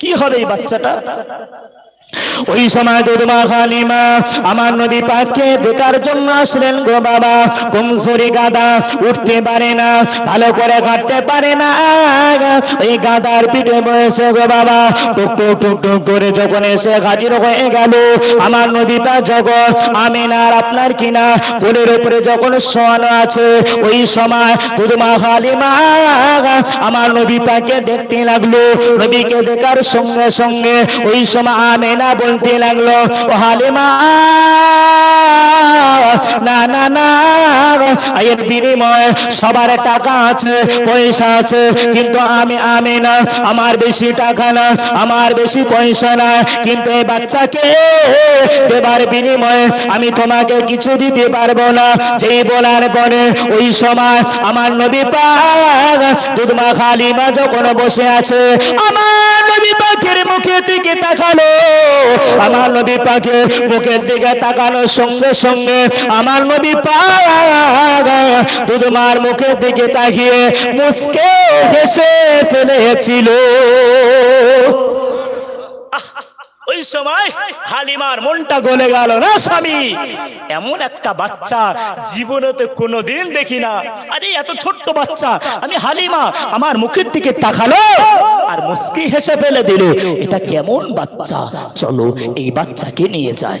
কি হবে এই বাচ্চাটা? ওই সময় দুধমা খালিমা আমার নদী পাককে দেখার জন্য আসলেন গো বাবা। কমজোরি গাদা উঠতে পারে না, ভালো করে কাটতে পারে না। ওই গাদার পিঠে বয়েছে গো বাবা। টুক টুক টুক টুক করে যখন এসে হাজির হয়ে গেল, আমার নদীটা জগৎ আমিনার আপনার কিনা কোলের উপরে যখন শোয়ানো আছে, ওই সময় দুধমা খালিমা আমার নদী পাকে দেখতে লাগল। নদীকে দেখার সঙ্গে সঙ্গে ওই সময় আমেনা বলতে লাগল ও হালিমা না না না এর বিনিময়ে সবার টাকা আছে, পয়সা আছে, কিন্তু আমি আমি না, আমার বেশি টাকা না, আমার বেশি পয়সা না, কিন্তু এই বাচ্চাকে দেবার বিনিময়ে আমি তোমাকে কিছু দিতে পারব না। যেই বলার পরে ওই সময় আমার নবী পাক দুধমা খালিমা যখন বসে আছে, আমার নবী পাকের মুখের দিকে তাকালো। আমার নবী পাকের মুখের দিকে তাকানোর সঙ্গে সঙ্গে আমার নবী পাক দুধমার মুখের দিকে তাকিয়ে মুসকে হেসে ফেলেছিল। ওই সময় হালিমার মনটা গলে গেল, না স্বামী, এমন একটা বাচ্চা জীবনেতে কোনোদিন দেখি না। আরে, এত ছোট্ট বাচ্চা, আমি হালিমা, আমার মুখের দিকে তাকালো আর মুস্কি হেসে ফেলে দিল। এটা কেমন বাচ্চা? চলো, এই বাচ্চাকে নিয়ে যায়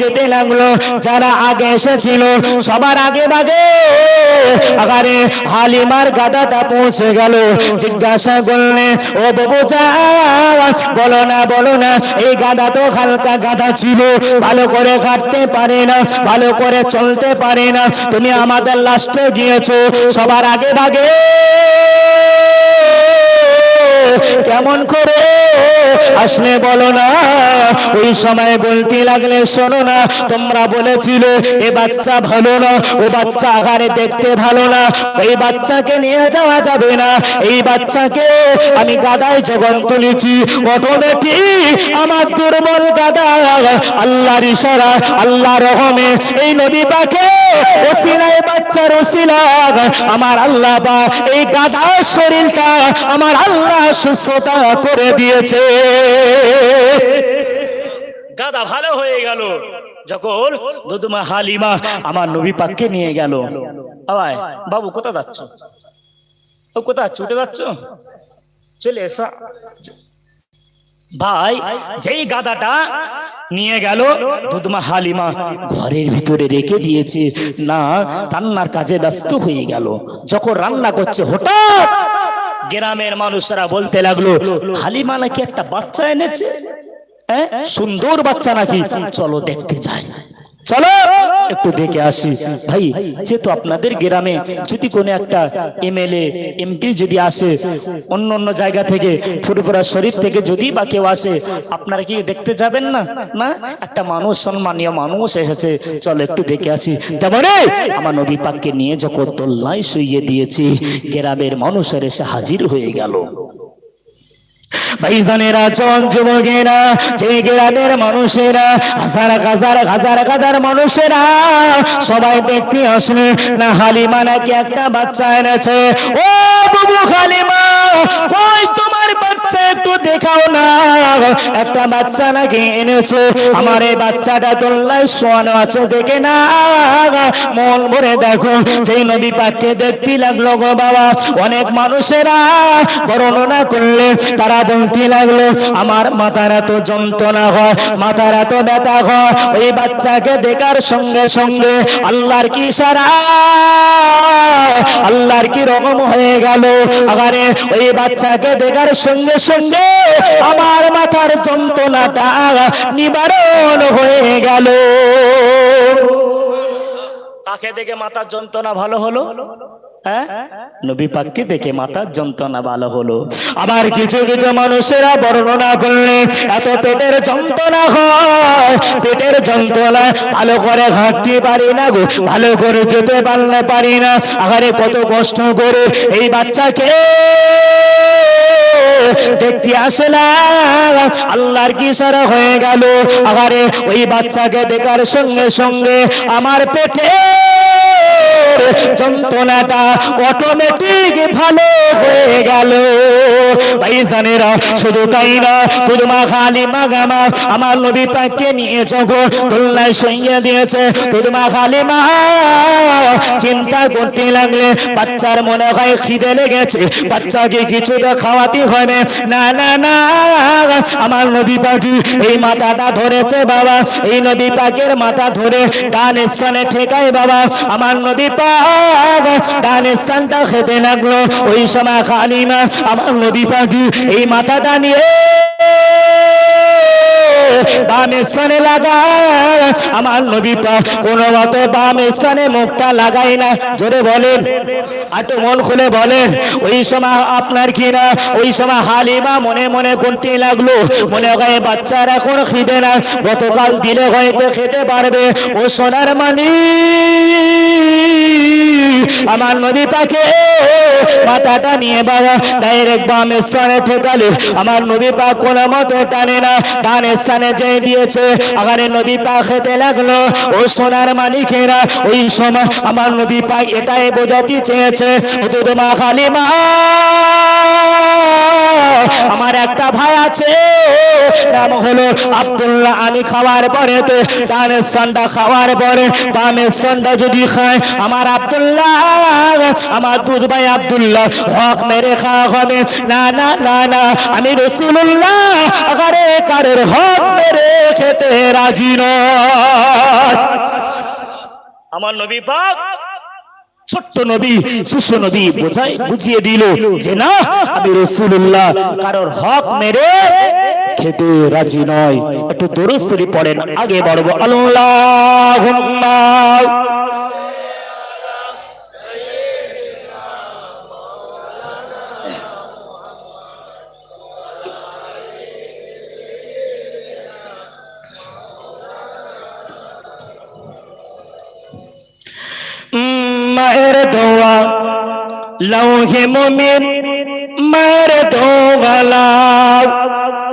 যেতে লাগল, যারা আগে এসেছিল, সবার আগে বাগে আগারে হালিমার গাদাটা পৌঁছে গেল। জিজ্ঞাসা করলে, ও বাবু যা, বলো না বলো না, এই গাদা তো হালকা গাদা ছিল, ভালো করে কাটতে পারে না, ভালো করে চলতে পারে না। তুমি আমাদের লাস্টে গিয়েছো, সবার আগে ভাগে। কেমন করে আসলে বলো না? ওই সময় বলতে লাগলে শোনো না, তোমরা বলেছিলে এ বাচ্চা ভালো না, ও বাচ্চা আগারে দেখতে ভালো না ওই বাচ্চাকে নিয়ে যাওয়া যাবে না, এই বাচ্চাকে আমি গাদায় জগন তুলেছি অটোমেটিক আমার দুর্বল গাদা, আল্লাহর ইশারা আল্লাহ রহমে এই নদী পাকে ওসিলায় বাচ্চার ওসিলা, আমার আল্লাহ বা এই গাদার শরীরটা আমার আল্লাহ সুস্থতা করে দিয়েছে। গাদা ভালো হয়ে গেল। যখন দুদুমা হালিমা আমার নবী পাককে নিয়ে গেল। আবাই বাবু কোথা যাচ্ছ? ও কোথা ছুটে যাচ্ছ? চলে এসো। ভাই, যেই গাদাটা নিয়ে গেল দুধমা হালিমা ঘরের ভিতরে রেখে দিয়েছে। না, রান্নার কাজে ব্যস্ত হয়ে গেল। যখন রান্না করছে, হঠাৎ গ্রামের মানুষরা বলতে লাগল, হালিমা নাকি একটা বাচ্চা এনেছে? হ্যাঁ? সুন্দর বাচ্চা নাকি? চলো দেখতে যাই। চলো, একটু দেখে আসি। ভাই যেহেতু আপনাদের গ্রামে যদি কোনো একটা এমএলএ, এমপি যদি আসে, অন্য অন্য জায়গা থেকে ফুরপুরা শরীফ থেকে যদি বা কেউ আসে, আপনারা কি দেখতে যাবেন না? না? একটা মানুষ, সম্মানীয় মানুষ এসেছে। চলো, একটু দেখে আসি। তেমনে আমার নবী পাককে নিয়ে যখন দোলনায় শুইয়ে দিয়েছি, গ্রামের মানুষের এসে হাজির হয়ে গেল। ভাইজানেরা জন যুবকেরা, যে গ্রামের মানুষেরা, হাজার হাজার হাজার হাজার মানুষেরা, সবাই দেখতে আসলে না হালিমা নাকি একটা বাচ্চা এনেছে। ও বাবু হালিমা, কই তোমার বাচ্চা একটু দেখাও না। একটা বাচ্চা নাকি এনেছে, আমার এই বাচ্চাটা তোল্লায় শোয়ানো আছে, দেখে না। মন ভরে দেখো সেই নদী পাককে দেখতে লাগল গো বাবা। অনেক মানুষেরা বর্ণনা করলে তারা বলতে লাগল। আমার মাথার এত যন্ত্রণা হয়, মাথার এত ব্যথা হয়। ওই বাচ্চাকে দেখার সঙ্গে সঙ্গে আল্লাহর কি সারা? আল্লাহর কি রকম হয়ে গেল? আগারে ওই বাচ্চাকে দেখার সঙ্গে সঙ্গে আমার মাথার যন্ত্রণাটা নিবারণ হয়ে গেল। কাকে দেখে মাথার যন্ত্রণা ভালো হলো? হ্যাঁ? নবী পাককে দেখে মাথার যন্ত্রণা ভালো হলো। আবার কিছু কিছু মানুষেরা বর্ণনা করলে এত পেটের যন্ত্রণা হয়। পেটের যন্ত্রণা ভালো করে হাঁটতে পারি না গো, ভালো করে যেতে পারলে পারি না। আগারে কত কষ্ট করে এই বাচ্চাকে দেখতে আসে না। আল্লাহর কি সারা হয়ে গেল? আগারে ওই বাচ্চাকে দেখার সঙ্গে সঙ্গে আমার পেটে যন্ত্রণাটা অটোমেটিক ভালো হয়ে গেল। ভাইজানেরা, শুধু তাই না পুরমা খালি মাগামা আমার নবী পাককে নিয়ে যখন দোলনায় সইয়ে দিয়েছে পুরমা খালি মা, চিন্তা করতে লাগলে বাচ্চার মনে হয় খিদে লেগেছে। বাচ্চাকে কিছুটা খাওয়াতে হবে। না না না, আমার নদী পাখি, এই মাথাটা ধরেছে বাবা, এই নদী পাকের মাথা ধরে ডান স্থানে ঠেকায় বাবা, আমার নদী পাক ডান স্থানটা খেতে লাগল। ওই সময় খালিমা আমার নদী পাখি এই মাথাটা নিয়ে বাম স্থানে লাগায়। আমার নবী পাক কোন বাম স্থানে মুখটা লাগাই না। জোরে বলেন। মন খুলে বলেন। ওই সময় আপনার কি না? ওই সময় হালিমা মনে মনে করতে লাগল। মনে হয় বাচ্চার খিদে না। গতকাল দিলে হয়তো খেতে পারবে। ও সোনার মানি। আমার নদী পাকে মাথাটা নিয়ে বাবা ডাইরেক্ট বাম স্থানে ঠেকালে। আমার নদী পা কোনো মতে টানে না। স্থানে যে দিয়েছে আমার নদী পা খেতে লাগল। ও সোনার মালিকেরা, ওই সময় আমার নদী পা এটাই বোঝাতে চেয়েছে মা খালি মা আমার একটা ভাই আছে, নাম হলো আব্দুল্লাহ আমি খাওয়ার পরে তো ডান স্থানটা খাওয়ার পরে বাম স্থানটা যদি খায়, আমার আব্দুল্লাহ, আমার দুধ ভাই আব্দুল্লাহ, হক মেরে খাওয়া হবে। না না না না, আমি রসুল্লাহ আগারে কারের হক খেতে রাজি আমার নবী পাক ছোট্ট নবী শিশু নবী বোঝাই, বুঝিয়ে দিল যে না, আমি রসুল্লাহ কারোর হক মেরে খেতে রাজি নয়। একটু দরুস্তরি পড়েন, আগে বাড়বো আল্লাহ লৌহে মমিন মায়ের দোগালা।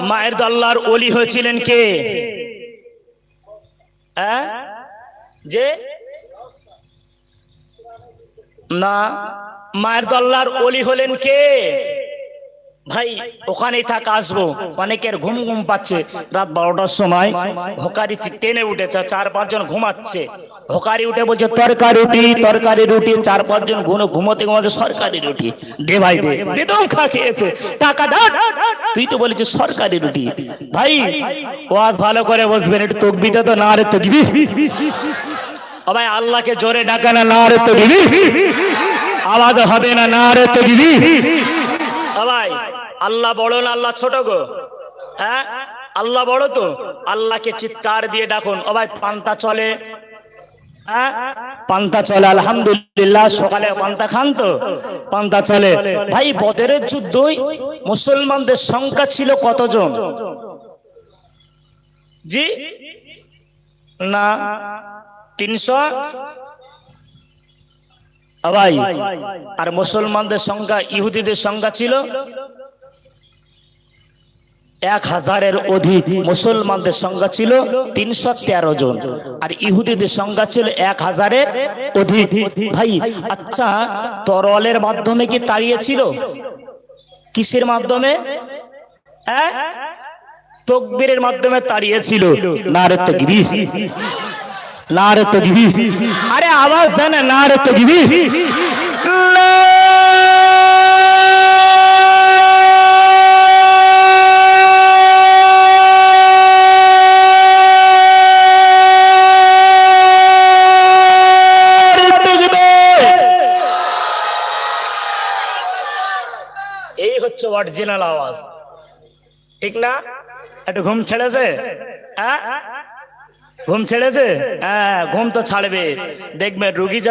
মায়ের দল্লার ওলি হয়েছিলেন কে? হ্যাঁ? যে? না, মায়ের দল্লার ওলি হলেন কে? ভাই, ওখানেই থাক, আসব। অনেকের ঘুম ঘুম পাচ্ছে। রাত বারোটার সময় হোকারি টেনে উঠেছে, চার পাঁচজন ঘুমাচ্ছে। হোকারি উঠে বলছে, তরকারি রুটি তরকারি রুটি। চার পাঁচজন ঘুনো ঘুমোতে ঘুমাচ্ছে সরকারি রুটি। দে ভাই, দে। বেদম খা খেয়েছে। টাকা দাও তুই তো বলেছিস, সরকারি রুটি। ভাই ওয়াজ ভালো করে বসবেন একটু তকবিটা তো না রে তকবি। ভাই, আল্লাহকে জোরে ডাকা না না রে তকবি। আওয়াজ হবে না না রে তকবি। ভাই আল্লাহ বড় না আল্লাহ ছোট গো? হ্যাঁ? আল্লাহ বড় তো? আল্লাহকে চিৎকার দিয়ে ডাকুন। ও ভাই, পান্তা চলে। হ্যাঁ? পান্তা চলে, আলহামদুলিল্লাহ। সকালে পান্তা খান তো? পান্তা চলে। ভাই বদরের যুদ্ধই মুসলমানদের সংখ্যা ছিল কতজন? জি? না? তিনশো? ভাই আর মুসলমানদের সংখ্যা, ইহুদিদের সংখ্যা ছিল এক হাজারের অধিক মুসলমানদের সংখ্যা ছিল তিনশো তেরো জন, আর ইহুদিদের সংখ্যা ছিল এক হাজারের অধিক। ভাই আচ্ছা তরলের মাধ্যমে কি তাড়িয়েছিল কিসের মাধ্যমে? হ্যাঁ? তকবীরের মাধ্যমে তাড়িয়েছিল না রে তকবীর। না রে তকবীর আরে আওয়াজ দেন না না রে তকবীর এই হচ্ছে অরিজিনাল আওয়াজ ঠিক না একটু ঘুম ছেড়েছে হ্যাঁ ঘুম ছেড়েছে? হ্যাঁ ঘুম তো ছাড়বে। দেখবে রুগী